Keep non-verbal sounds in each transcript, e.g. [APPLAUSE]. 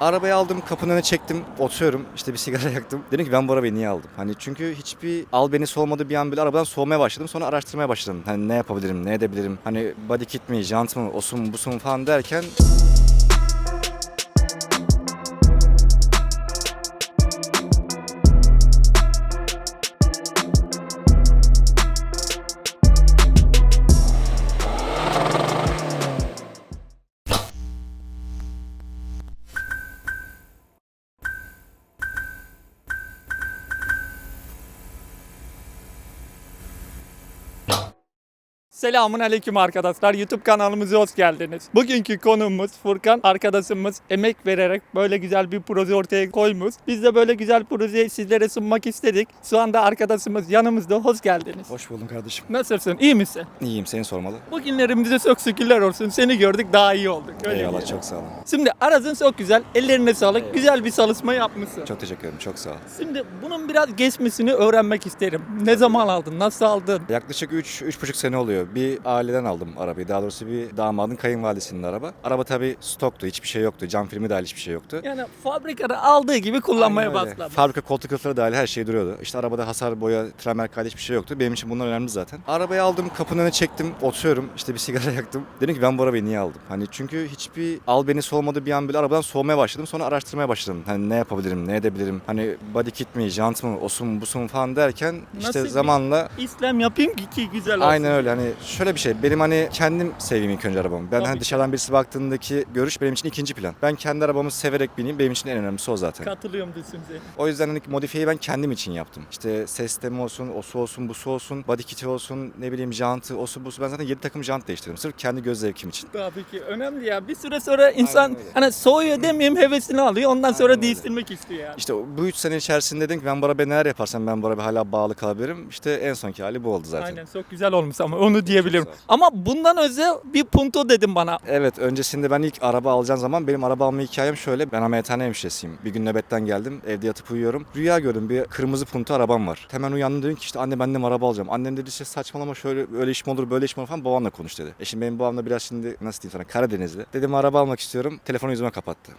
Arabayı aldım, kapının önüne çektim, oturuyorum. işte bir sigara [LAUGHS] yaktım. Dedim ki ben bu arabayı niye aldım? Hani çünkü hiçbir albenisi olmadığı bir an bile arabadan soğumaya başladım. Sonra araştırmaya başladım. Hani ne yapabilirim, ne edebilirim? Hani body kit mi, jant mı, osu mu, busu mu falan derken Selamun aleyküm arkadaşlar. YouTube kanalımıza hoş geldiniz. Bugünkü konuğumuz Furkan arkadaşımız emek vererek böyle güzel bir proje ortaya koymuş. Biz de böyle güzel projeyi sizlere sunmak istedik. Şu anda arkadaşımız yanımızda. Hoş geldiniz. hoş buldum kardeşim. Nasılsın? İyi misin? İyiyim, seni sormalı. Bugünlerimize çok şükürler olsun. Seni gördük daha iyi olduk. Öyle Eyvallah, diyelim. çok sağ olun. Şimdi aracın çok güzel. Ellerine sağlık. Güzel bir çalışma yapmışsın. Çok teşekkür ederim, çok sağ ol. Şimdi bunun biraz geçmesini öğrenmek isterim. Ne zaman aldın? Nasıl aldın? Yaklaşık 3 buçuk sene oluyor. Bir aileden aldım arabayı. Daha doğrusu bir damadın kayınvalidesinin araba. Araba tabii stoktu. Hiçbir şey yoktu. Cam filmi dahil hiçbir şey yoktu. Yani fabrikada aldığı gibi kullanmaya Aynen öyle. başlamış. Fabrika koltuk kılıfları dahil her şey duruyordu. İşte arabada hasar, boya, tramer kaydı hiçbir şey yoktu. Benim için bunlar önemli zaten. Arabayı aldım, kapının önüne çektim, oturuyorum. İşte bir [LAUGHS] sigara yaktım. Dedim ki ben bu arabayı niye aldım? Hani çünkü hiçbir albenisi olmadığı bir an bile arabadan soğumaya başladım. Sonra araştırmaya başladım. Hani ne yapabilirim, ne edebilirim? Hani body kit mi, jant mı, osu mu, busu mu falan derken işte Nasıl bir- zamanla İslam yapayım ki, ki güzel olsun. Aynen öyle hani şöyle bir şey benim hani kendim seveyim ilk önce arabamı. Ben Tabii hani ki. dışarıdan birisi baktığındaki görüş benim için ikinci plan. Ben kendi arabamı severek bineyim benim için en önemlisi o zaten. Katılıyorum düşünceye. O yüzden hani modifiyeyi ben kendim için yaptım. İşte ses sistemi olsun, osu olsun, busu olsun, body kiti olsun, ne bileyim jantı, osu busu. Ben zaten 7 takım jant değiştirdim. Sırf kendi göz zevkim için. Tabii ki önemli ya. Bir süre sonra insan öyle. hani soğuyor demeyeyim hevesini alıyor. Ondan sonra Aynen öyle. değiştirmek istiyor yani. İşte bu 3 sene içerisinde dedim ki ben bu arabaya neler yaparsam ben bu arabaya hala bağlı kalabilirim. İşte en sonki hali bu oldu zaten. Aynen çok güzel olmuş ama onu diyebilirim. Ama bundan önce bir punto dedim bana. Evet öncesinde ben ilk araba alacağım zaman benim araba alma hikayem şöyle. Ben ameliyathane hemşiresiyim. Bir gün nöbetten geldim evde yatıp uyuyorum. Rüya gördüm bir kırmızı punto arabam var. Hemen uyandım dedim ki işte anne ben de araba alacağım. Annem dedi işte saçmalama şöyle öyle iş mi olur böyle iş mi olur falan babamla konuş dedi. E şimdi benim babam da biraz şimdi nasıl diyeyim sana Karadenizli. Dedim araba almak istiyorum. Telefonu yüzüme kapattı.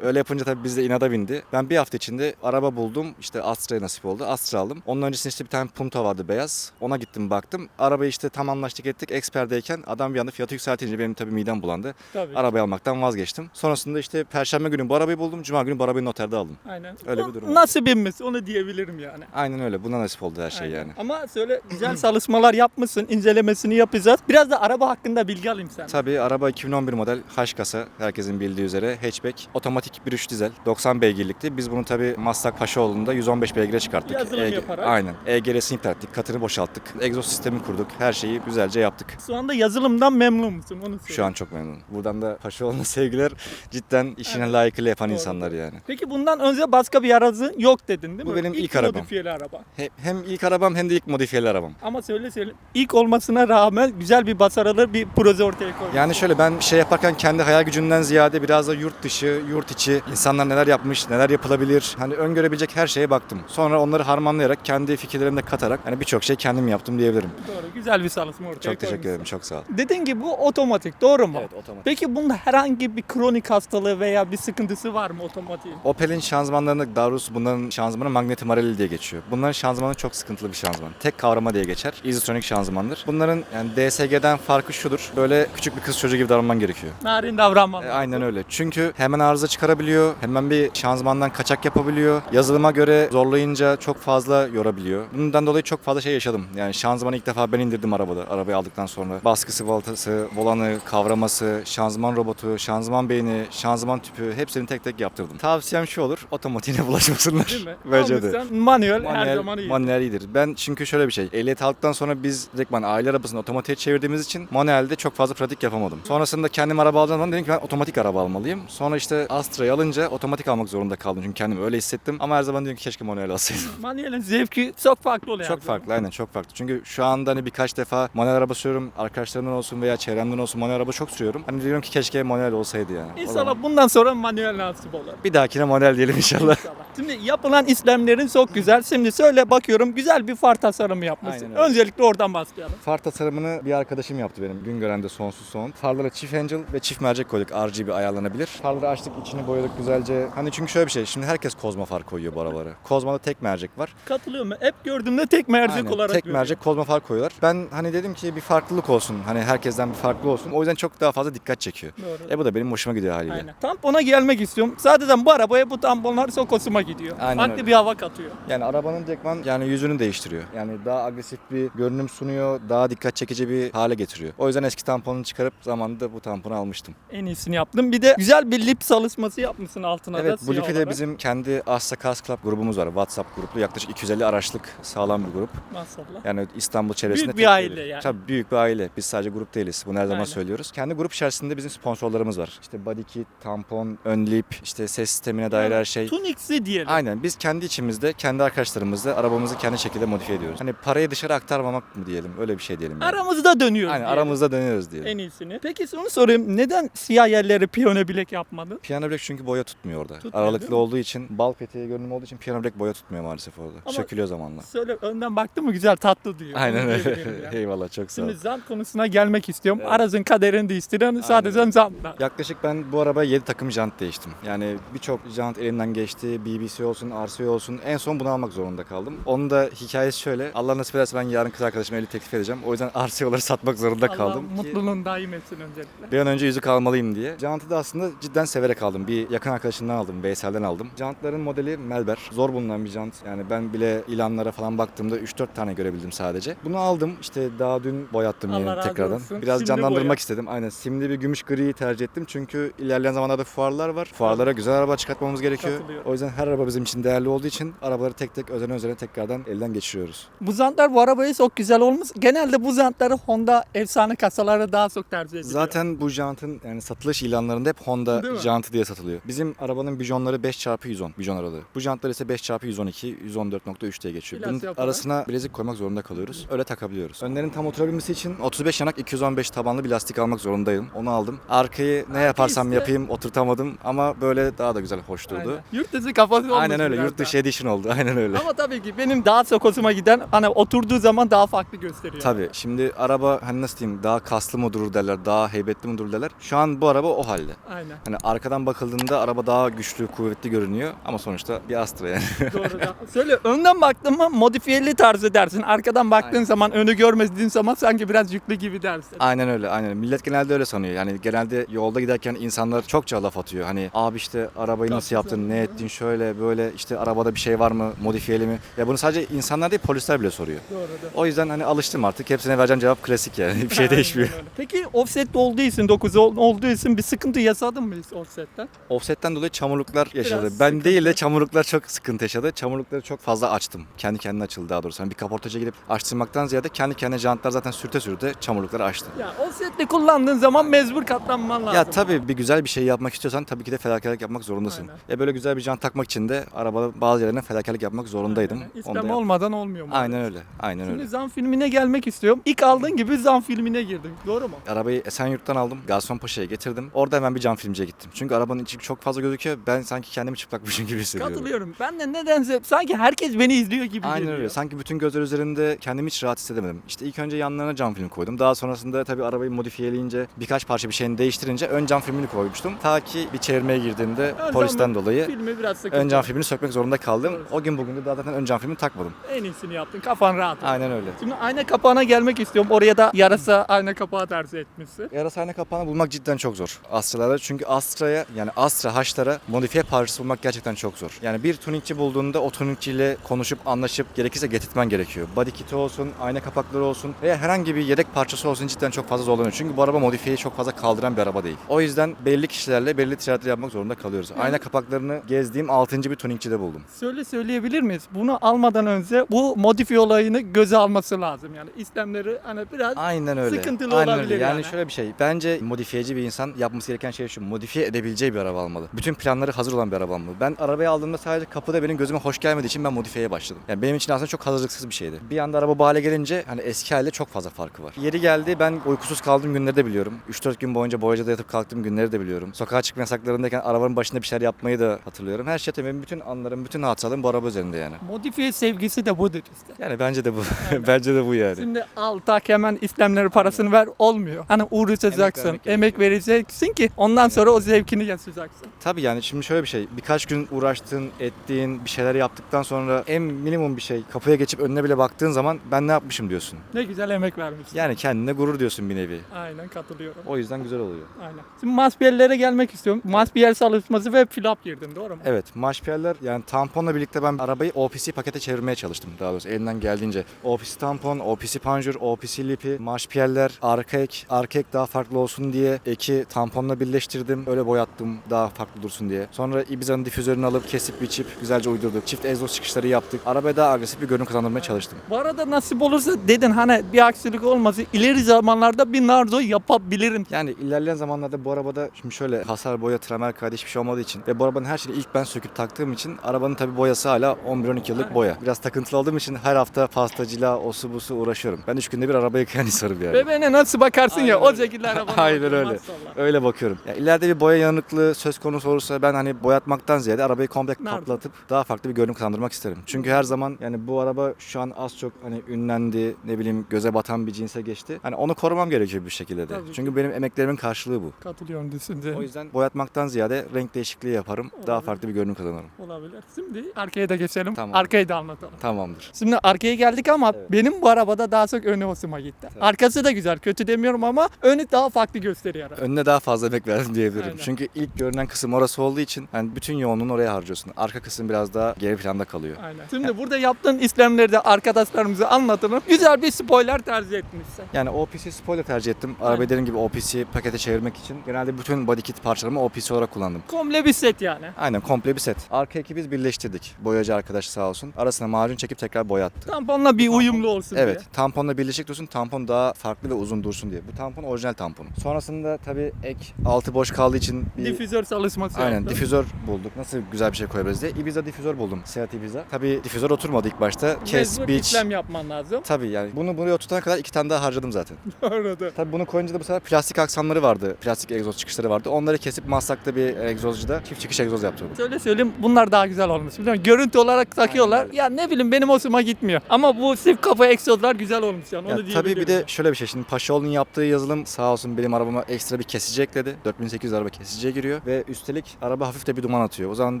Öyle yapınca tabii biz de inada bindi. Ben bir hafta içinde araba buldum. İşte Astra'ya nasip oldu. Astra aldım. Onun öncesinde işte bir tane Punto vardı beyaz. Ona gittim baktım. Arabayı işte tam anlaştık ettik. Exper'deyken adam bir anda fiyatı yükseltince benim tabii midem bulandı. Tabii. Arabayı almaktan vazgeçtim. Sonrasında işte perşembe günü bu arabayı buldum. Cuma günü bu arabayı noterde aldım. Aynen. Öyle bir durum var. Nasibimiz onu diyebilirim yani. Aynen öyle. Buna nasip oldu her şey Aynen. yani. Ama söyle güzel çalışmalar yapmışsın. incelemesini yapacağız. Biraz da araba hakkında bilgi alayım sen. Tabii araba 2011 model H kasa herkesin bildiği üzere hatchback. Otomatik 1.3 dizel 90 beygirlikti. Biz bunu tabii Maslak Paşaoğlu'nda 115 beygire çıkarttık. Yazılım EG yaparak. Aynen. EGR'sini taktık, katını boşalttık. Egzoz sistemi kurduk. Her şeyi güzelce yaptık. Şu anda yazılımdan memnun musun? Onu söyle. Şu an çok memnunum. Buradan da Paşaoğlu'na sevgiler. Cidden işine Evet. layıkıyla yapan Doğru, insanlar yani. Peki bundan önce başka bir aracın yok dedin değil Bu mi? benim ilk arabam. modifiyeli araba. He- Hem ilk arabam hem de ilk modifiyeli arabam. Ama söyle söyle ilk olmasına rağmen güzel bir başarılı bir proje ortaya koymuş. Yani şöyle ben şey yaparken kendi hayal gücünden ziyade biraz da yurt dışı, yurt içi insanlar neler yapmış, neler yapılabilir. Hani öngörebilecek her şeye baktım. Sonra onları harmanlayarak kendi fikirlerimi de katarak hani birçok şey kendim yaptım diyebilirim. Doğru güzel bir çalışma ortaya Çok teşekkür ederim. Çok sağ ol. Dediğin gibi bu otomatik doğru mu? Evet otomatik. Peki bunda herhangi bir kronik hastalığı veya bir sıkıntısı var mı otomatiğin? Opel'in şanzımanlarında daha doğrusu bunların şanzımanı Magneti Marelli diye geçiyor. Bunların şanzımanı çok sıkıntılı bir şanzıman. Tek kavrama diye geçer. Isotronic şanzımandır. Bunların yani DSG'den farkı şudur. Böyle küçük bir kız çocuğu gibi davranman gerekiyor. Narin davranman. E, aynen öyle. Çünkü hemen arıza çıkarabiliyor. Hemen bir şanzımandan kaçak yapabiliyor. Yazılıma göre zorlayınca çok fazla yorabiliyor. Bundan dolayı çok fazla şey yaşadım. Yani şanzımanı ilk defa ben indirdim arabada. Arabayı aldıktan sonra. Baskısı, voltası, volanı, kavraması, şanzıman robotu, şanzıman beyni, şanzıman tüpü hepsini tek tek yaptırdım. Tavsiyem şu olur. Otomatiğine [LAUGHS] bulaşmasınlar. Değil mi? [LAUGHS] Bence de. Almışsan manuel, her Manuel, zaman iyi. manuel iyidir. Ben çünkü şöyle bir şey. Ehliyet aldıktan sonra biz direkt ben aile arabasını otomatiğe çevirdiğimiz için manuelde çok fazla pratik yapamadım. Sonrasında kendim araba alacağım zaman dedim ki ben otomatik araba almalıyım. Sonra işte Astra'yı alınca otomatik almak zorunda kaldım. Çünkü kendimi öyle hissettim. Ama her zaman diyorum ki keşke manuel alsaydım. [LAUGHS] Manuelin zevki çok farklı oluyor. her çok zaman. farklı aynen çok farklı. Çünkü şu anda hani birkaç defa manuel manuel araba sürüyorum. Arkadaşlarımdan olsun veya çevremden olsun manuel araba çok sürüyorum. Hani diyorum ki keşke manuel olsaydı yani. İnşallah bundan sonra manuel nasip olur. Bir dahakine manuel diyelim inşallah. Şimdi yapılan işlemlerin çok güzel. Şimdi söyle bakıyorum güzel bir far tasarımı yapmışsın. Aynen öyle. Öncelikle oradan başlayalım. Far tasarımını bir arkadaşım yaptı benim. Güngören'de sonsuz son. Farlara çift angel ve çift mercek koyduk. RGB ayarlanabilir. Farları açtık, içini boyadık güzelce. Hani çünkü şöyle bir şey. Şimdi herkes kozma far koyuyor bu arabalara. Kozma'da tek mercek var. Katılıyorum. Hep gördüğümde tek mercek Aynen, olarak Tek görüyorum. mercek kozma far koyuyorlar. Ben hani dedim ki bir farklılık olsun. Hani herkesten bir farklı olsun. O yüzden çok daha fazla dikkat çekiyor. Doğru. E bu da benim hoşuma gidiyor haliyle. Aynen. Tampona gelmek istiyorum. Zaten bu arabaya bu tamponlar çok hoşuma gidiyor. Aynen Farklı öyle. bir hava katıyor. Yani arabanın direktman yani yüzünü değiştiriyor. Yani daha agresif bir görünüm sunuyor, daha dikkat çekici bir hale getiriyor. O yüzden eski tamponunu çıkarıp zamanında bu tamponu almıştım. En iyisini yaptım. Bir de güzel bir lip çalışması yapmışsın altına da. Evet, bu siyah Lipi de olarak. bizim kendi Asya Cars Club grubumuz var. WhatsApp gruplu. Yaklaşık 250 araçlık sağlam bir grup. Maşallah. Yani İstanbul çevresinde Büyük bir tek aile yani. Tabii büyük bir aile. Biz sadece grup değiliz. Bunu her zaman Aynen. söylüyoruz. Kendi grup içerisinde bizim sponsorlarımız var. İşte body kit, tampon, ön lip, işte ses sistemine dair her şey. Tunix'i diyelim. Aynen biz kendi içimizde, kendi arkadaşlarımızla arabamızı kendi şekilde modifiye ediyoruz. Hani parayı dışarı aktarmamak mı diyelim? Öyle bir şey diyelim. Yani. Aramızda dönüyoruz. Aynen diyelim. aramızda dönüyoruz diyelim. En iyisini. Peki şunu sorayım. Neden siyah yerleri piyano bilek yapmadın? Piyano bilek çünkü boya tutmuyor orada. Tutmuyor, Aralıklı olduğu için, bal peteği görünümü olduğu için piyano bilek boya tutmuyor maalesef orada. Ama- Sökülüyor zamanla. Söyle önden baktın mı güzel tatlı diyor. Aynen Onu öyle. [LAUGHS] Eyvallah çok sağ ol. Şimdi zam konusuna gelmek istiyorum. Evet. Arazın kaderini değiştiren sadece öyle. zamlar. Yaklaşık ben bu arabaya 7 takım jant değiştim. Yani birçok jant elimden geçti. BBC olsun, RC olsun. En son bunu almak zorunda kaldım. Onun da hikayesi şöyle. Allah nasip ederse ben yarın kız arkadaşıma evlilik teklif edeceğim. O yüzden [LAUGHS] RC'ları satmak zorunda Allah kaldım. mutluluğun daim etsin öncelikle. Bir an önce yüzük almalıyım diye. Jantı da aslında cidden severek aldım. Bir yakın arkadaşımdan aldım. Veysel'den aldım. Jantların modeli Melber. Zor bulunan bir jant. Yani ben bile ilanlara falan baktığımda 3-4 tane görebildim sadece. Bunu aldım. İşte daha dün boyattım Allah yeni razı tekrardan. olsun. Biraz Simli canlandırmak boya. istedim. Aynen simli bir gümüş griyi tercih ettim. Çünkü ilerleyen zamanlarda fuarlar var. Fuarlara güzel araba çıkartmamız gerekiyor. Katılıyorum. O yüzden her araba bizim için değerli olduğu için arabaları tek tek özene özene tekrardan elden geçiriyoruz. Bu zantlar bu arabaya çok güzel olmuş. Genelde bu zantları Honda efsane kasaları daha çok tercih ediliyor. Zaten bu jantın yani satılış ilanlarında hep Honda mi? jantı diye satılıyor. Bizim arabanın bijonları 5x110 bijon aralığı. Bu jantlar ise 5x112, 114.3 diye geçiyor. Biraz Bunun yapalım. arasına bilezik koymak zorunda kalıyoruz. Öyle takabiliyoruz. Önlerin tam oturabilmesi için 35 yanak 215 tabanlı bir lastik almak zorundayım. Onu aldım. Arkayı ne yaparsam yapayım oturtamadım ama böyle daha da güzel hoş durdu. Aynen. Yurt dışı kafası olmuş Aynen öyle. Yurt dışı edition oldu. [LAUGHS] Aynen öyle. Ama tabii ki benim daha çok hoşuma giden hani oturduğu zaman daha farklı gösteriyor. Tabii şimdi araba hani nasıl diyeyim daha kaslı mı durur derler, daha heybetli mi durur derler. Şu an bu araba o halde. Aynen. Hani arkadan bakıldığında araba daha güçlü, kuvvetli görünüyor ama sonuçta bir Astra yani. [LAUGHS] Doğru da. Söyle önden baktın mı modifiyeli tarzı dersin. Arkadan baktığın Aynen. zaman önü görmediğin zaman [LAUGHS] sanki biraz yüklü gibi dersin. aynen öyle, aynen. Millet genelde öyle sanıyor. Yani genelde yolda giderken insanlar çokça laf atıyor. Hani abi işte arabayı nasıl yaptın, ne ettin, şöyle böyle işte arabada bir şey var mı, modifiyeli mi? Ya bunu sadece insanlar değil polisler bile soruyor. Doğru da. O yüzden hani alıştım artık. Hepsine vereceğim cevap klasik yani. [LAUGHS] Bir şey değişmiyor. Peki offset olduğu için 9 olduğu için bir sıkıntı yaşadın mı hiç offsetten? Offset'ten dolayı çamurluklar yaşadı. Biraz ben sıkıntı. değil de çamurluklar çok sıkıntı yaşadı. Çamurlukları çok fazla açtım. Kendi kendine açıldı daha doğrusu. Hani bir kaportacıya gidip açtırmaktan ziyade kendi kendine jantlar zaten sürte sürte çamurlukları açtı. Ya offsetli kullandığın zaman mecbur katlanman lazım. Ya tabii bir güzel bir şey yapmak istiyorsan tabii ki de fedakarlık yapmak zorundasın. Aynen. Ya böyle güzel bir jant takmak için de arabada bazı yerlerine fedakarlık yapmak zorundaydım. Aynen. Onu da olmadan olmuyor mu? Aynen öyle. Aynen Şimdi öyle. zam filmine gelmek istiyorum. İlk aldığın gibi zam filmine girdin. Doğru mu? Arabayı Esenyurt'tan aldım. Gazipaşa'ya getirdim. Orada hemen bir cam filmciye gittim. Çünkü arabanın içi çok fazla gözüküyor. Ben sanki kendimi çıplakmışım gibi hissediyorum. Katılıyorum. Ben de nedense sanki herkes beni izliyor gibi Aynen geliyor. öyle. Sanki bütün gözler üzerinde kendimi hiç rahat hissedemedim. İşte ilk önce yanlarına cam film koydum. Daha sonrasında tabii arabayı modifiyeleyince birkaç parça bir şeyini değiştirince ön cam filmini koymuştum. Ta ki bir çevirmeye girdiğimde Ön polisten cam dolayı Filmi biraz sıkıntı. ön cam filmini sökmek zorunda kaldım. Doğru. O gün bugün de daha zaten ön cam filmini takmadım. En iyisini yaptın. Kafan rahat. oldu. Aynen öyle. Şimdi ayna kapağına gelmek istiyorum. Oraya da yarasa ayna kapağı tercih etmişsin. Yarasayne kapağını bulmak cidden çok zor Astra'larda. Çünkü Astra'ya yani Astra Haşlara modifiye parçası bulmak gerçekten çok zor. Yani bir tunikçi bulduğunda o tunikçiyle konuşup anlaşıp gerekirse getirtmen gerekiyor. Body kiti olsun, ayna kapakları olsun veya herhangi bir yedek parçası olsun cidden çok fazla zorlanıyor. Çünkü bu araba modifiyeyi çok fazla kaldıran bir araba değil. O yüzden belli kişilerle belli ticaretler yapmak zorunda kalıyoruz. Ayna kapaklarını gezdiğim 6. bir tunikçide buldum. Söyle söyleyebilir miyiz? Bunu almadan önce bu modifiye olayını göze alması lazım. Yani istemleri hani biraz Aynen öyle. Sıkıntılı Aynen olabilir öyle. Yani, yani. şöyle bir şey. Bence modifiyeci bir insan yapması gereken şey şu. Modifiye edebileceği bir araba almalı. Bütün planları hazır olan bir araba almalı. Ben arabayı aldığımda sadece kapıda benim gözüme hoş gelmediği için ben modifiyeye başladım. Yani benim için aslında çok hazırlıksız bir şeydi. Bir anda araba bu hale gelince hani eski halde çok fazla farkı var. Yeri geldi ben uykusuz kaldığım günleri de biliyorum. 3-4 gün boyunca Boyaca'da yatıp kalktığım günleri de biliyorum. Sokağa çıkma yasaklarındayken arabanın başında bir şeyler yapmayı da hatırlıyorum. Her şey benim bütün anlarım, bütün hatıralarım bu araba üzerinde yani. Modifiye sevgisi de budur işte. Yani bence de bu. [LAUGHS] bence de bu yani. Şimdi al tak hemen işlemleri parasını ver olmuyor. Hani uğraşacaksın, vermek emek, vereceksin ki ondan sonra o zevkini yaşayacaksın. Tabii yani şimdi şöyle bir şey. Birkaç gün uğraştığın, ettiğin, bir şeyler yaptıktan sonra en minimum bir şey kapıya geçip önüne bile baktığın zaman ben ne yapmışım diyorsun. Ne güzel emek vermişsin. Yani kendine gurur diyorsun bir nevi. Aynen katılıyorum. O yüzden güzel oluyor. Aynen. Şimdi maspiyerlere gelmek istiyorum. Maspiyer çalışması ve flap girdin doğru mu? Evet, maşpiyerler yani tamponla birlikte ben arabayı OPC pakete çevirmeye çalıştım daha doğrusu elinden geldiğince. OPC tampon, OPC panjur, OPC lipi, maşpiyerler, arka ek, arka ek daha farklı olsun diye eki tamponla birleştirdim. Öyle boyattım daha farklı dursun diye. Sonra Ibiza'nın difüzörünü alıp kesip biçip güzelce uydurduk. Çift egzoz çıkışları yaptık. Arabaya daha agresif bir görünüm kazandırmaya çalıştım. Bu arada nasip olursa dedin hani bir aksilik olması ileri zamanlarda bir narzo yapabilirim. Yani ilerleyen zamanlarda bu arabada şimdi şöyle hasar, boya, tramer kaydı hiçbir şey olmadığı için ve bu arabanın her şeyini ilk ben söküp taktığım için arabanın tabi boyası hala 11-12 yıllık boya. Biraz takıntılı olduğum için her hafta pastacıyla osu busu uğraşıyorum. Ben 3 günde bir araba yıkayan [LAUGHS] insanım yani. Bebeğine nasıl bakarsın ya Aynen o öyle. şekilde arabana [LAUGHS] Aynen öyle. maşallah. Öyle bakıyorum. Ya ileride bir boya yanıklığı söz konusu olursa ben hani boyatmaktan ziyade arabayı komple Nerede? kaplatıp daha farklı bir görünüm kazandırmak isterim. Çünkü her zaman yani bu araba şu an az çok hani ünlendi, ne bileyim göze batan bir cinse geçti. Hani onu korumam gerekiyor bir şekilde de. Tabii ki. Çünkü benim emeklerimin karşılığı bu. Katılıyorum düşünce. O yüzden boyatmaktan ziyade renk değişikliği yaparım. Daha farklı bir görünüm kazanırım. Olabilir. Şimdi arkaya da geçelim. Tamam. Arkayı da anlatalım. Tamamdır. Şimdi arkaya geldik ama Evet. benim bu arabada daha çok önü hoşuma gitti. Arkası da güzel, kötü demiyorum ama önü daha farklı gösteriyor. araba. Önüne daha fazla emek verdim diyebilirim. Aynen. Çünkü ilk görünen kısım orası olduğu için yani bütün yoğunluğunu oraya harcıyorsun. Arka kısım biraz daha geri planda kalıyor. Aynen. Şimdi burada yaptığın işlemleri de arkadaşlarımıza anlatalım. Güzel bir spoiler tercih etmişsin. Yani OPC spoiler tercih ettim. Arabayı dediğim gibi OPC pakete çevirmek için. Genelde bütün body kit parçalarımı OPC olarak kullandım. Komple bir set yani. Aynen komple bir set. Arka eki biz birleştirdik. Boyacı arkadaş sağ olsun. Arasına macun çekip tekrar boyattı. Tamponla bir uyumlu olsun Evet, diye. tamponla birleşik dursun, tampon daha farklı ve uzun dursun diye. Bu tampon orijinal tampon. Sonrasında tabii ek altı boş kaldığı için bir Difüzör çalışması Aynen yaptın. difüzör bulduk. Nasıl güzel bir şey koyabiliriz diye. Ibiza difüzör buldum. Seat Ibiza. Tabii difüzör oturmadı ilk başta. Kes, Mecbur biç. işlem yapman lazım. Tabii yani bunu buraya oturtana kadar iki tane daha harcadım zaten. [LAUGHS] Orada. Tabii bunu koyunca da bu sefer plastik aksamları vardı. Plastik egzoz çıkışları vardı. Onları kesip Maslak'ta bir egzozcuda çift çıkış egzoz yaptırdım. Şöyle söyleyeyim bunlar daha güzel olmuş biliyor musun? Görüntü olarak takıyorlar. Ya ne bileyim benim hoşuma gitmiyor. Ama bu sif kafa egzozlar güzel olmuş yani. Onu Ya tabii bir diyebilirim. de şöyle bir şey. Şimdi Paşaoğlu'nun yaptığı yazılım sağ olsun benim arabama ekstra bir kesici ekledi. 4800 araba kesiciye giriyor ve üstelik araba hafif de bir duman atıyor. O zaman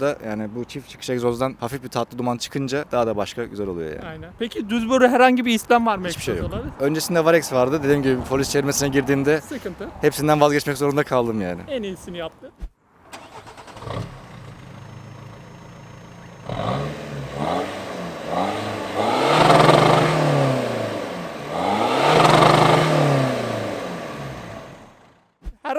da yani bu çift çıkış egzozdan hafif bir tatlı duman çıkınca daha da başka güzel oluyor yani. Aynen. Peki düz boru herhangi bir işlem var mı Hiçbir şey yok. Öncesinde Varex vardı. Dediğim gibi polis çevirmesine girdiğimde Sıkıntı. hepsinden vazgeçmek zorunda kaldım yani. En iyisini yaptı.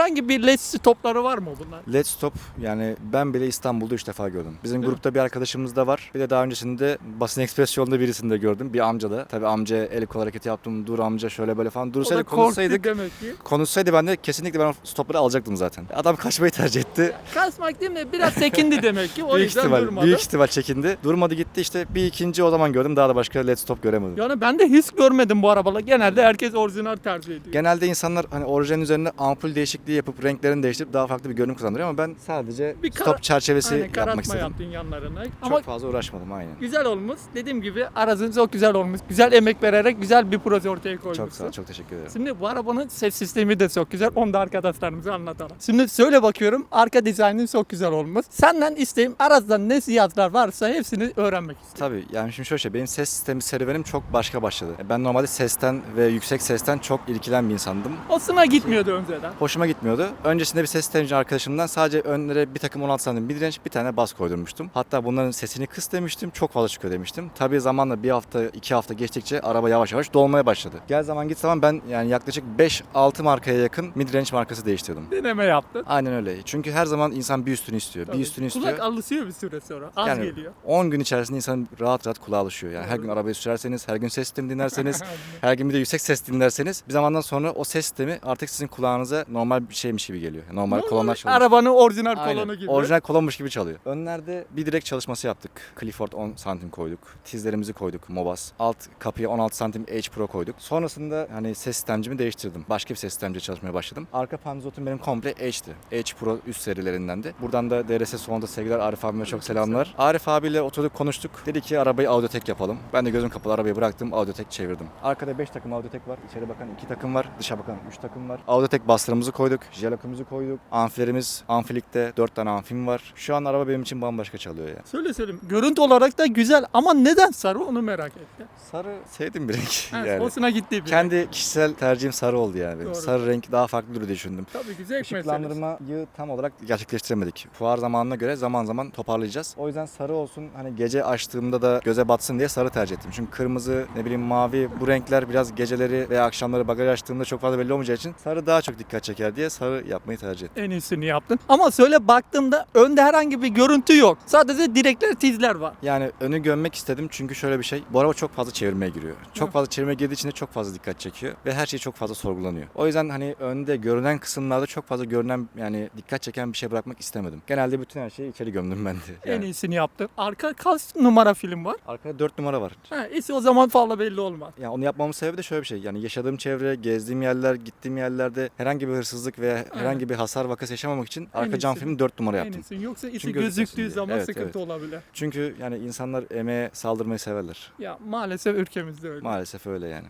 Herhangi bir led stopları var mı bunlar? LED stop yani ben bile İstanbul'da 3 defa gördüm. Bizim grupta bir arkadaşımız da var. Bir de daha öncesinde basın ekspresyonunda birisini de gördüm. Bir amca da. Tabii amca el kol hareketi yaptım. Dur amca şöyle böyle falan. Dursaydı konuşsaydık. demek ki. Konuşsaydı ben de kesinlikle ben o stopları alacaktım zaten. Adam kaçmayı tercih etti. Kasmak değil mi? Biraz sekindi demek ki. O büyük yüzden ihtimal, durmadı. büyük ihtimal çekindi. Durmadı gitti işte bir ikinci o zaman gördüm. Daha da başka LED stop göremedim. Yani ben de hiç görmedim bu arabalar. Genelde herkes orijinal tercih ediyor. Genelde insanlar hani orijinal üzerine ampul değişikliği yapıp renklerini değiştirip daha farklı bir görünüm kazandırıyor ama ben sadece Bir kara- stop çerçevesi Aynen, yapmak karartma istedim. yaptın yanlarına. Çok Ama fazla uğraşmadım aynen. güzel olmuş. Dediğim gibi aracın çok güzel olmuş. Güzel emek vererek güzel bir proje ortaya koymuşsun. Çok sağ ol, çok teşekkür ederim. Şimdi bu arabanın ses sistemi de çok güzel. Onu da arkadaşlarımıza anlatalım. Şimdi şöyle bakıyorum. Arka dizaynın çok güzel olmuş. Senden isteğim araçtan ne cihazlar varsa hepsini öğrenmek istiyorum. Tabii yani şimdi şöyle şey benim ses sistemi serüvenim çok başka başladı. Ben normalde sesten ve yüksek sesten çok ilgilen bir insandım. Hoşuna gitmiyordu önceden. Hoşuma gitmiyordu. Öncesinde bir ses sistemci arkadaşımdan sadece önlere bir takım 16 santim bir direnç bir tane bas koydurmuştum. Hatta bunların sesini kıs demiştim çok fazla çıkıyor demiştim. Tabii zamanla bir hafta iki hafta geçtikçe araba yavaş yavaş dolmaya başladı. Gel zaman git zaman ben yani yaklaşık 5-6 markaya yakın midrange markası değiştirdim. Deneme yaptın. Aynen öyle. Çünkü her zaman insan bir üstünü istiyor. Tabii. Bir üstünü istiyor. Kulak alışıyor bir süre sonra. Az Yani geliyor. 10 gün içerisinde insan rahat rahat kulağa alışıyor. Yani her gün arabayı sürerseniz, her gün ses sistemi dinlerseniz, [LAUGHS] her gün bir de yüksek ses dinlerseniz bir zamandan sonra o ses sistemi artık sizin kulağınıza normal bir şeymiş gibi geliyor. Normal kolonlar çalışıyor. Arabanın orijinal Aynen. kolonu gibi. Orijinal kolonmuş gibi çalıyor. Önlerde bir direk çalışması yaptık. Clifford 10 santim koyduk. Tizlerimizi koyduk Mobas. Alt kapıya 16 santim H Pro koyduk. Sonrasında hani ses sistemcimi değiştirdim. Başka bir ses sistemciyle çalışmaya başladım. Arka panzotum benim komple H'ti. H Pro üst serilerindendi. Buradan da DRS sonunda sevgiler Arif abime çok selamlar. Arif abiyle oturduk konuştuk. Dedi ki arabayı audiotek yapalım. Ben de gözüm kapalı arabayı bıraktım. Audiotek çevirdim. Arkada 5 takım audiotek var. İçeri bakan 2 takım var. Dışa bakan 3 takım var. Audiotek bastırımızı koyduk. Jelakımızı koyduk. Amfilerimiz Amfilik'te 4 tane amfim var. Şu an araba benim için bambaşka çalıyor ya. Söyle söyleyeyim. Görüntü olarak da güzel ama neden sarı onu merak ettim. Sarı sevdim bir renk. Ha, yani. Hoşuna gitti bir. Kendi kişisel tercihim sarı oldu yani benim. Doğru. Sarı renk daha farklı durur diye düşündüm. Tabii ki zevk. Işıklandırmayı tam olarak gerçekleştiremedik. Fuar zamanına göre zaman zaman toparlayacağız. O yüzden sarı olsun hani gece açtığımda da göze batsın diye sarı tercih ettim. Çünkü kırmızı ne bileyim mavi bu renkler biraz geceleri veya akşamları bagaj açtığımda çok fazla belli olmayacağı için sarı daha çok dikkat çeker diye sarı yapmayı tercih ettim. En iyisini yaptın. Ama söyle baktığımda önde herhangi bir görüntü yok. Sadece direkler tizler var. Yani önü gömmek istedim çünkü şöyle bir şey. Bu araba çok fazla çevirmeye giriyor. Çok fazla çevirmeye girdiği için de çok fazla dikkat çekiyor. Ve her şey çok fazla sorgulanıyor. O yüzden hani önde görünen kısımlarda çok fazla görünen yani dikkat çeken bir şey bırakmak istemedim. Genelde bütün her şeyi içeri gömdüm ben de. En Yani. iyisini yaptın. Arka kaç numara film var? Arkada 4 numara var. Ha, iyisi o zaman fazla belli olmaz. Yani onu yapmamın sebebi de şöyle bir şey. Yani yaşadığım çevre, gezdiğim yerler, gittiğim yerlerde herhangi bir hırsızlık veya herhangi bir hasar vakası yaşamamak için arka cam filmi 4 numara En yaptım. iyisi. Yoksa Çünkü gözükmesin gözüktüğü diye. zaman Evet, sıkıntı olabilir. Çünkü yani insanlar emeğe saldırmayı severler. Ya maalesef ülkemizde öyle. Maalesef öyle yani.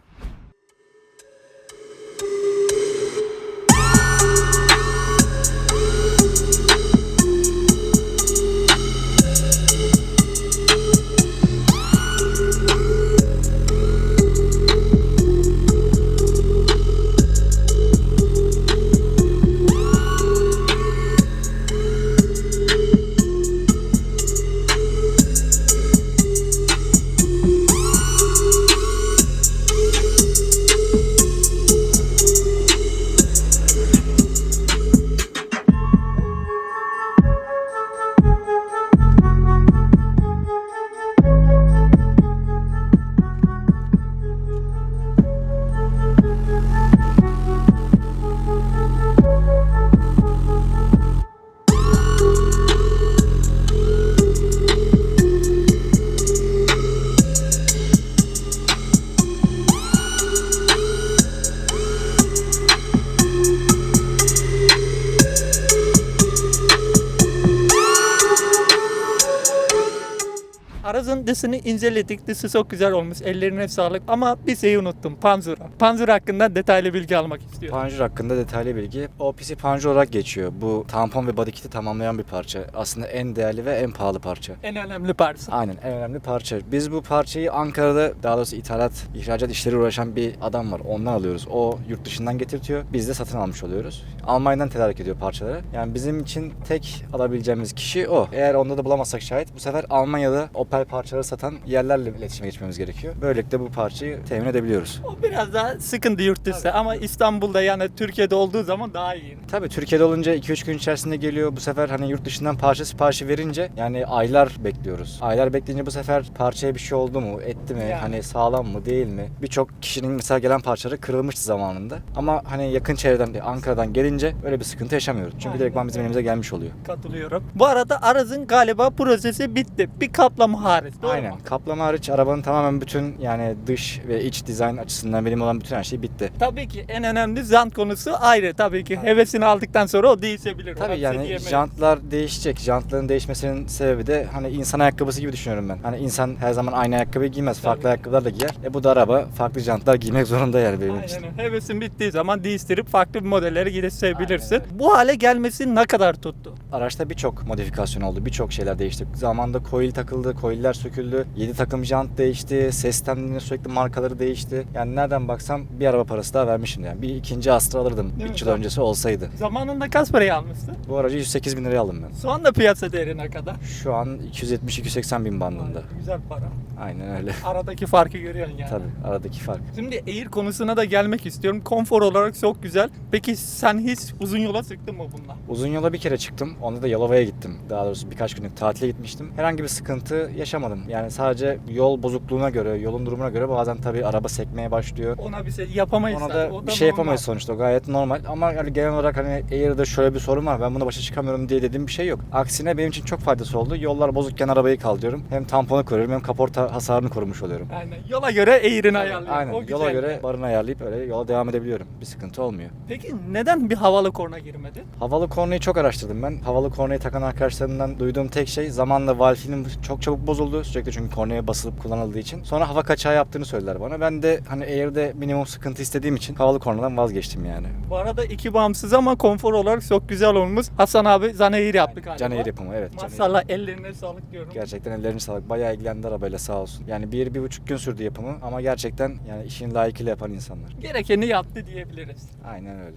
Aracın dışını inceledik. Dışı çok güzel olmuş. Ellerine sağlık. Ama bir şeyi unuttum. Panzura. Panzura hakkında detaylı bilgi almak istiyorum. Panjur hakkında detaylı bilgi. OPC panjur olarak geçiyor. Bu tampon ve body kit'i tamamlayan bir parça. Aslında en değerli ve en pahalı parça. en önemli parça. Aynen en önemli parça. Biz bu parçayı Ankara'da daha doğrusu ithalat, ihracat işleri uğraşan bir adam var. Ondan alıyoruz. O yurt dışından getirtiyor. Biz de satın almış oluyoruz. Almanya'dan tedarik ediyor parçaları. Yani bizim için tek alabileceğimiz kişi o. Eğer onda da bulamazsak şayet bu sefer Almanya'da Opel parçaları satan yerlerle iletişime geçmemiz gerekiyor. Böylelikle bu parçayı temin edebiliyoruz. O biraz daha sıkıntı yurt dışı ama İstanbul'da yani Türkiye'de olduğu zaman daha iyi. Tabii Türkiye'de olunca 2-3 gün içerisinde geliyor. Bu sefer hani yurt dışından parça siparişi verince yani aylar bekliyoruz. Aylar bekleyince bu sefer parçaya bir şey oldu mu, etti mi, Yani. hani sağlam mı, değil mi? Birçok kişinin mesela gelen parçaları kırılmıştı zamanında. Ama hani yakın çevreden, Ankara'dan gelince öyle bir sıkıntı yaşamıyoruz. Çünkü Aynen. direktman bizim elimize gelmiş oluyor. Katılıyorum. Bu arada aracın galiba projesi bitti. Bir kaplama hariç. Doğru Aynen. Kaplama hariç arabanın tamamen bütün yani dış ve iç dizayn açısından benim olan bütün her şey bitti. Tabii ki en önemli jant konusu ayrı. Tabii ki hevesini aldıktan sonra o değişebilir. Tabii bir şey yani diyemeyiz. jantlar değişecek. Jantların değişmesinin sebebi de hani insan ayakkabısı gibi düşünüyorum ben. Hani insan her zaman aynı ayakkabıyı giymez. Farklı Tabii. ayakkabılar da giyer. E bu da araba farklı jantlar giymek zorunda yani benim için. Aynen öyle. Hevesin bittiği zaman değiştirip farklı bir modellere geliştirebilirsin. Bu hale gelmesi ne kadar tuttu? Araçta birçok modifikasyon oldu. Birçok şeyler değişti. Zamanında coil takıldı, coiller söküldü. 7 takım jant değişti. Ses sistemlerinin sürekli markaları değişti. Yani nereden baksam bir araba parası daha vermişim yani. Bir ikinci Astra alırdım Değil mi? 3 yıl öncesi olsaydı. Zamanında kaç paraya almıştın? Bu aracı 108 bin liraya aldım ben. Şu anda piyasa değeri ne kadar? Şu an 270-280 bin bandında. Güzel para. Aynen öyle. Aradaki farkı görüyorsun yani. Tabii aradaki fark. Şimdi Air konusuna da gelmek istiyorum. Konfor olarak çok güzel. Peki sen hiç uzun yola çıktın mı bununla? Uzun yola bir kere çıktım. Onda da Yalova'ya gittim. Daha doğrusu birkaç günlük tatile gitmiştim. Herhangi bir sıkıntı yaşamadım. Yani sadece yol bozukluğuna göre, yolun durumuna göre bazen tabii araba sekmeye başlıyor. Ona bir şey yapamayız. Ona da O bir şey normal. yapamayız sonuçta. O gayet normal. Ama yani genel olarak hani Air'da şöyle bir sorun var. Ben buna başa çıkamıyorum diye dediğim bir şey yok. Aksine benim için çok faydası oldu. Yollar bozukken arabayı kaldırıyorum. Hem tamponu koruyorum hem kaporta hasarını korumuş oluyorum. Aynen. Yola göre eğrini ayarlıyor. Aynen. O Yola göre barını ayarlayıp öyle yola devam edebiliyorum. Bir sıkıntı olmuyor. Peki neden bir havalı korna girmedi? Havalı kornayı çok araştırdım ben. Havalı kornayı takan arkadaşlarımdan duyduğum tek şey zamanla valfinin çok çabuk bozuldu. Sürekli çünkü kornaya basılıp kullanıldığı için. Sonra hava kaçağı yaptığını söylediler bana. Ben de hani Air'de minimum sıkıntı istediğim için havalı kornadan vazgeçtim yani. Bu arada iki bağımsız ama konfor olarak çok güzel olmuş. Hasan abi Zanehir yaptı galiba. Can Air yapımı evet. Maşallah ellerine sağlık diyorum. Gerçekten ellerine sağlık. Bayağı ilgilendi arabayla sağ olsun. Yani bir, bir buçuk gün sürdü yapımı ama gerçekten yani işini layıkıyla yapan insanlar. Gerekeni yaptı diyebiliriz. Aynen öyle.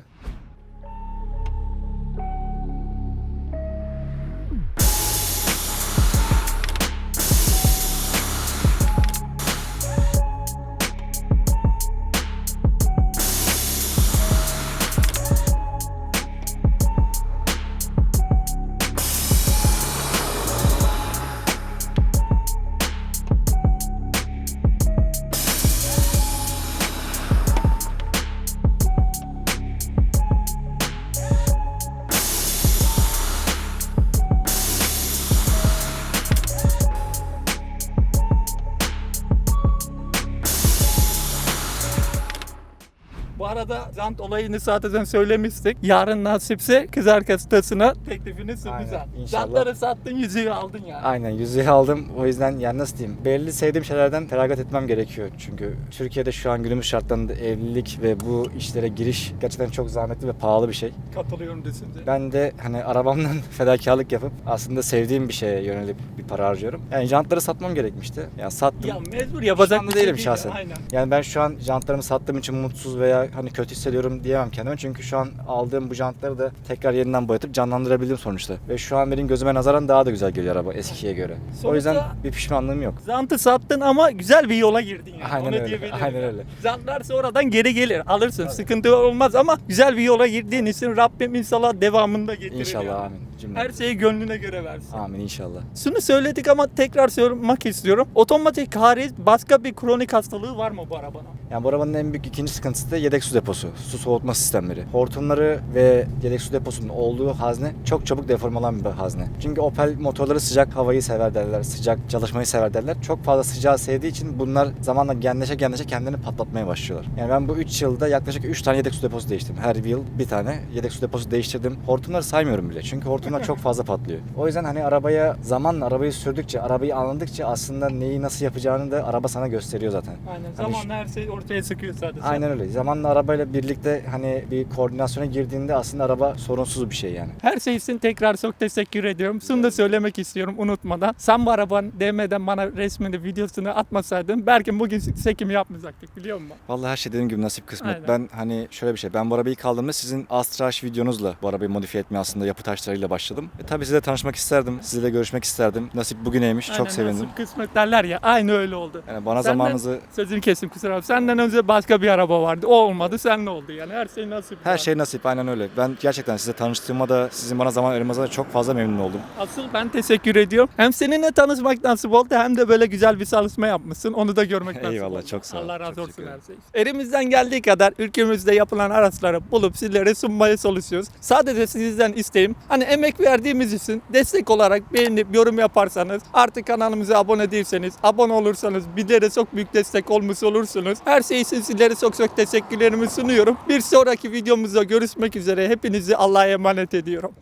Arada jant olayını zaten söylemiştik. Yarın nasipse kız arkadaşına teklifini sunacağız. Aynen, inşallah. Jantları sattın yüzüğü aldın yani. Aynen yüzüğü aldım. O yüzden yani nasıl diyeyim? Belli sevdiğim şeylerden feragat etmem gerekiyor. Çünkü Türkiye'de şu an günümüz şartlarında evlilik ve bu işlere giriş gerçekten çok zahmetli ve pahalı bir şey. Katılıyorum düşünce. Ben de hani arabamdan [LAUGHS] fedakarlık yapıp aslında sevdiğim bir şeye yönelip bir para harcıyorum. Yani jantları satmam gerekmişti. Yani sattım. Ya mecbur yapacak Pişman da şey değilim değil. şahsen. Aynen. Yani ben şu an jantlarımı sattığım için mutsuz veya hani kötü hissediyorum diyemem kendime. Çünkü şu an aldığım bu jantları da tekrar yeniden boyatıp canlandırabildim sonuçta. Ve şu an benim gözüme nazaran daha da güzel geliyor araba eskiye göre. O yüzden Sonuçta- bir pişmanlığım yok. Jantı sattın ama güzel bir yola girdin yani. Aynen Onu öyle, diyebilirim. aynen öyle. Jantlar sonradan geri gelir. Alırsın. Sıkıntı olmaz ama güzel bir yola girdiğin için Rabbim inşallah devamında getirir. İnşallah yani. amin. Cümle. Her şeyi gönlüne göre versin. Amin inşallah. Şunu söyledik ama tekrar sormak istiyorum. Otomatik hariç başka bir kronik hastalığı var mı bu arabanın? Yani bu arabanın en büyük ikinci sıkıntısı da yedek su deposu. Su soğutma sistemleri. Hortumları ve yedek su deposunun olduğu hazne çok çabuk deforme olan bir hazne. Çünkü Opel motorları sıcak havayı sever derler. Sıcak çalışmayı sever derler. Çok fazla sıcağı sevdiği için bunlar zamanla genleşe genleşe kendini patlatmaya başlıyorlar. Yani ben bu 3 yılda yaklaşık 3 tane yedek su deposu değiştim. Her yıl bir tane yedek su deposu değiştirdim. Hortumları saymıyorum bile. Çünkü hortumlar çok fazla patlıyor. O yüzden hani arabaya zamanla arabayı sürdükçe, arabayı anladıkça aslında neyi nasıl yapacağını da araba sana gösteriyor zaten. Aynen. Hani Zamanla her şey ortaya çıkıyor sadece. Aynen öyle. Zamanla arabayla birlikte hani bir koordinasyona girdiğinde aslında araba sorunsuz bir şey yani. Her şey için tekrar çok teşekkür ediyorum. Şunu da söylemek istiyorum unutmadan. Sen bu arabanın DM'den bana resmini, videosunu atmasaydın belki bugün çekim yapmayacaktık biliyor musun? Vallahi her şey dediğim gibi nasip kısmet. Aynen. Ben hani şöyle bir şey. Ben bu arabayı kaldığımda sizin Astraş videonuzla bu arabayı modifiye etmeye aslında yapı taşlarıyla başladım. E, tabii size tanışmak isterdim. Sizinle görüşmek isterdim. Nasip bugüneymiş. Çok Aynen, sevindim. nasip kısmet derler ya aynı öyle oldu. Yani bana Senden- zamanınızı Sözünü kesim kusura bakma. Senden önce başka bir araba vardı. O olmadı. Sen ne oldu yani? Her şey nasip. her yani. şey nasip aynen öyle. Ben gerçekten size tanıştığıma da sizin bana zaman ayırmanıza çok fazla memnun oldum. Asıl ben teşekkür ediyorum. Hem seninle tanışmak nasip oldu hem de böyle güzel bir çalışma yapmışsın. Onu da görmek nasip Eyvallah, oldu. çok sağ ol. Allah razı Çok olsun her şey. Elimizden geldiği kadar ülkemizde yapılan araçları bulup sizlere sunmaya çalışıyoruz. Sadece sizden isteğim hani emek verdiğimiz için destek olarak beğenip yorum yaparsanız artık kanalımıza abone değilseniz abone olursanız bizlere çok büyük destek olmuş olursunuz. Her şey için sizlere çok çok teşekkürlerimi sunuyorum. Bir sonraki videomuzda görüşmek üzere. Hepinizi Allah'a emanet ediyorum.